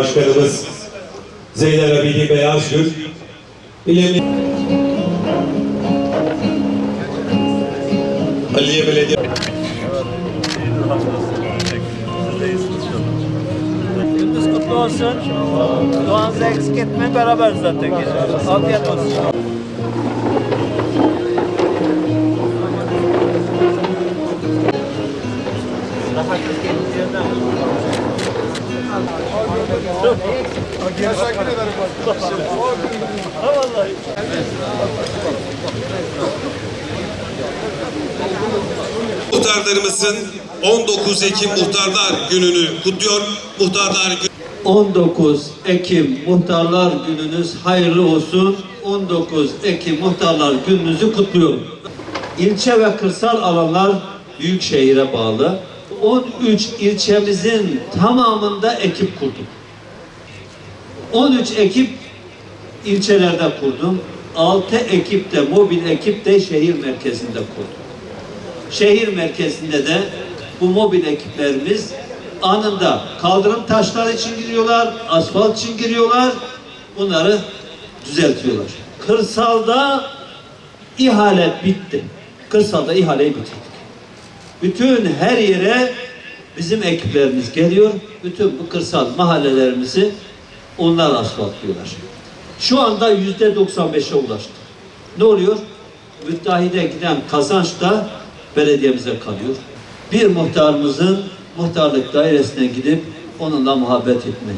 Başkanımız Zeynep Abidin Beyazgül, İl Aliye Belediye Gündüz kutlu olsun. Doğanızı eksik etmeyin. Beraber zaten. Afiyet olsun. Ha vallahi. Muhtarlarımızın 19 Ekim Muhtarlar Günü'nü kutluyor. Muhtarlar Günü 19 Ekim Muhtarlar Gününüz hayırlı olsun. 19 Ekim Muhtarlar Gününüzü kutluyorum. İlçe ve kırsal alanlar büyük şehire bağlı. 13 ilçemizin tamamında ekip kurduk. 13 ekip ilçelerde kurdum. 6 ekip de mobil ekip de şehir merkezinde kurdum. Şehir merkezinde de bu mobil ekiplerimiz anında kaldırım taşları için giriyorlar, asfalt için giriyorlar. Bunları düzeltiyorlar. Kırsalda ihale bitti. Kırsalda ihaleyi bitirdik. Bütün her yere bizim ekiplerimiz geliyor. Bütün bu kırsal mahallelerimizi onlar asfaltlıyorlar. Şu anda yüzde 95'e ulaştı. Ne oluyor? Müteahhide giden kazanç da belediyemize kalıyor. Bir muhtarımızın muhtarlık dairesine gidip onunla muhabbet etmek,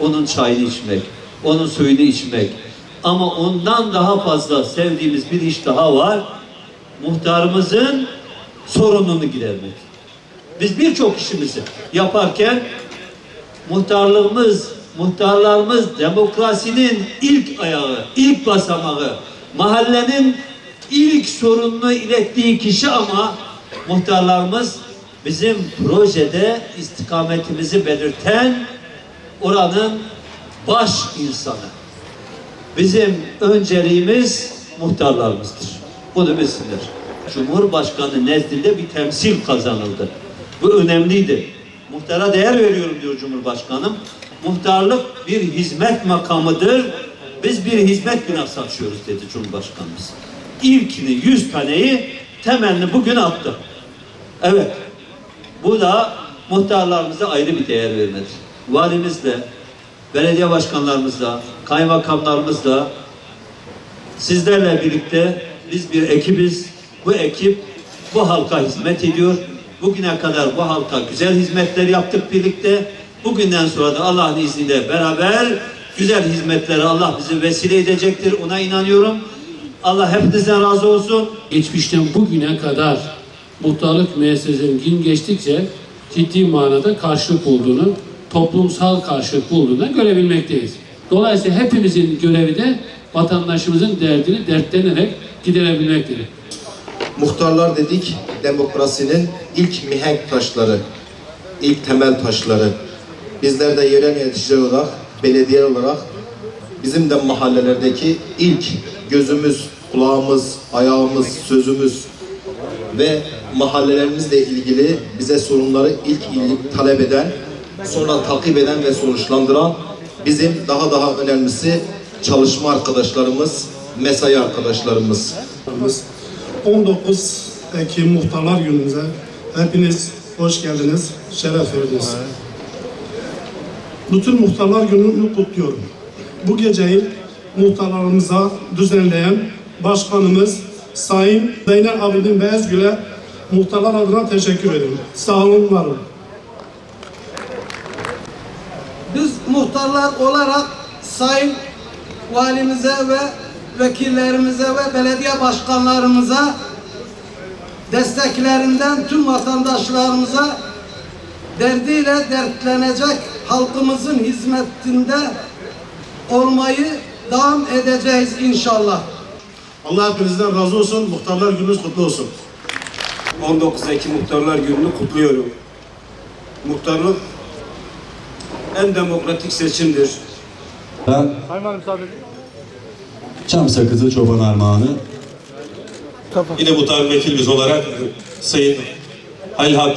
onun çayını içmek, onun suyunu içmek. Ama ondan daha fazla sevdiğimiz bir iş daha var. Muhtarımızın sorununu gidermek. Biz birçok işimizi yaparken muhtarlığımız, muhtarlarımız demokrasinin ilk ayağı, ilk basamağı, mahallenin ilk sorununu ilettiği kişi ama muhtarlarımız bizim projede istikametimizi belirten oranın baş insanı. Bizim önceliğimiz muhtarlarımızdır. Bunu bilsinler. Cumhurbaşkanı nezdinde bir temsil kazanıldı. Bu önemliydi. Muhtara değer veriyorum diyor Cumhurbaşkanım. Muhtarlık bir hizmet makamıdır. Biz bir hizmet binası açıyoruz dedi Cumhurbaşkanımız. İlkini, yüz taneyi temelini bugün attı. Evet. Bu da muhtarlarımıza ayrı bir değer vermedir. Valimizle, belediye başkanlarımızla, kaymakamlarımızla, sizlerle birlikte biz bir ekibiz. Bu ekip bu halka hizmet ediyor. Bugüne kadar bu halka güzel hizmetler yaptık birlikte. Bugünden sonra da Allah'ın izniyle beraber güzel hizmetlere Allah bizi vesile edecektir. Ona inanıyorum. Allah hepinizden razı olsun. geçmişten bugüne kadar muhtarlık müessesesinin gün geçtikçe ciddi manada karşılık bulduğunu, toplumsal karşılık bulduğunu görebilmekteyiz. Dolayısıyla hepimizin görevi de vatandaşımızın derdini dertlenerek giderebilmektir. Muhtarlar dedik demokrasinin ilk mihenk taşları, ilk temel taşları. Bizler de yerel yönetici olarak, belediye olarak bizim de mahallelerdeki ilk gözümüz, kulağımız, ayağımız, sözümüz ve mahallelerimizle ilgili bize sorunları ilk talep eden, sonra takip eden ve sonuçlandıran bizim daha daha önemlisi çalışma arkadaşlarımız, mesai arkadaşlarımız. 19 Ekim Muhtarlar Günü'nüze hepiniz hoş geldiniz, şeref verdiniz. Bütün Muhtarlar Günü'nü kutluyorum. Bu geceyi muhtarlarımıza düzenleyen Başkanımız Sayın Zeynep Abidin Beyazgül'e muhtarlar adına teşekkür ederim. Sağ olun, var olun. Biz muhtarlar olarak sayın valimize ve vekillerimize ve belediye başkanlarımıza desteklerinden tüm vatandaşlarımıza derdiyle dertlenecek halkımızın hizmetinde olmayı devam edeceğiz inşallah. Allah hepinizden razı olsun. Muhtarlar Gününüz kutlu olsun. 19 Ekim Muhtarlar Günü'nü kutluyorum. Muhtarlık en demokratik seçimdir. Ben Çam Sakızı Çoban Armağanı. Yine muhtar vekilimiz olarak Sayın Halil Hakan